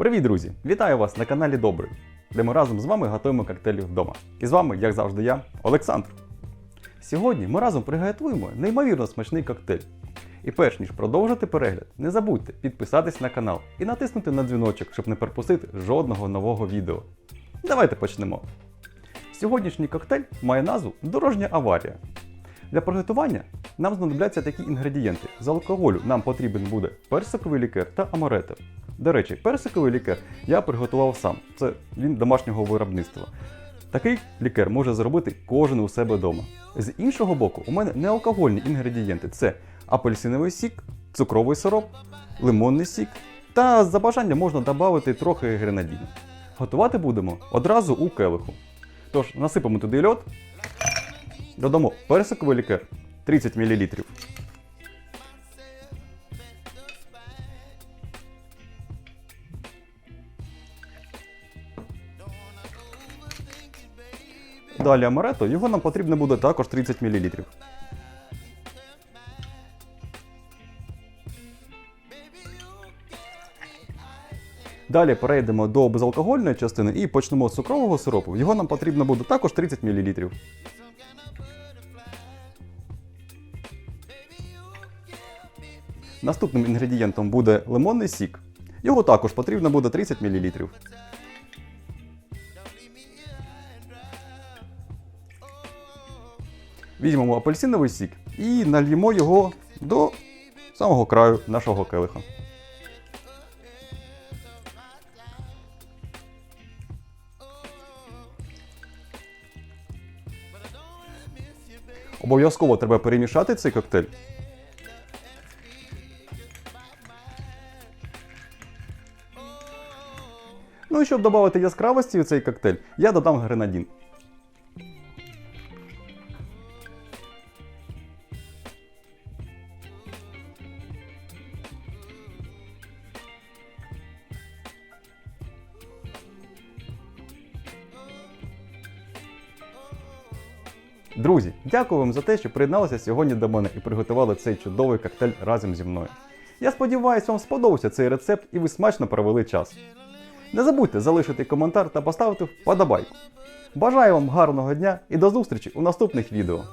Привіт, друзі! Вітаю вас на каналі Добрий, де ми разом з вами готуємо коктейлі вдома. І з вами, як завжди, я, Олександр. Сьогодні ми разом приготуємо неймовірно смачний коктейль. І перш ніж продовжити перегляд, не забудьте підписатись на канал і натиснути на дзвіночок, щоб не пропустити жодного нового відео. Давайте почнемо. Сьогоднішній коктейль має назву Дорожня аварія. Для приготування нам знадобляться такі інгредієнти. З алкоголю нам потрібен буде персиковий лікер та амаретто. До речі, персиковий лікер я приготував сам. Це він домашнього виробництва. Такий лікер може зробити кожен у себе вдома. З іншого боку, у мене неалкогольні інгредієнти це апельсиновий сік, цукровий сироп, лимонний сік та за бажанням можна додати трохи гренадіну. Готувати будемо одразу у келиху. Тож насипемо туди льод, додамо персиковий лікер 30 мл. Далі амарето, його нам потрібно буде також 30 мл. Далі перейдемо до безалкогольної частини і почнемо з цукрового сиропу. Його нам потрібно буде також 30 мл. Наступним інгредієнтом буде лимонний сік. Його також потрібно буде 30 мл. Візьмемо апельсиновий сік і нальємо його до самого краю нашого келиха. Обов'язково треба перемішати цей коктейль. Ну і щоб додати яскравості у цей коктейль, я додам гренадін. Друзі, дякую вам за те, що приєдналися сьогодні до мене і приготували цей чудовий коктейль разом зі мною. Я сподіваюся, вам сподобався цей рецепт і ви смачно провели час. Не забудьте залишити коментар та поставити вподобайку. Бажаю вам гарного дня і до зустрічі у наступних відео.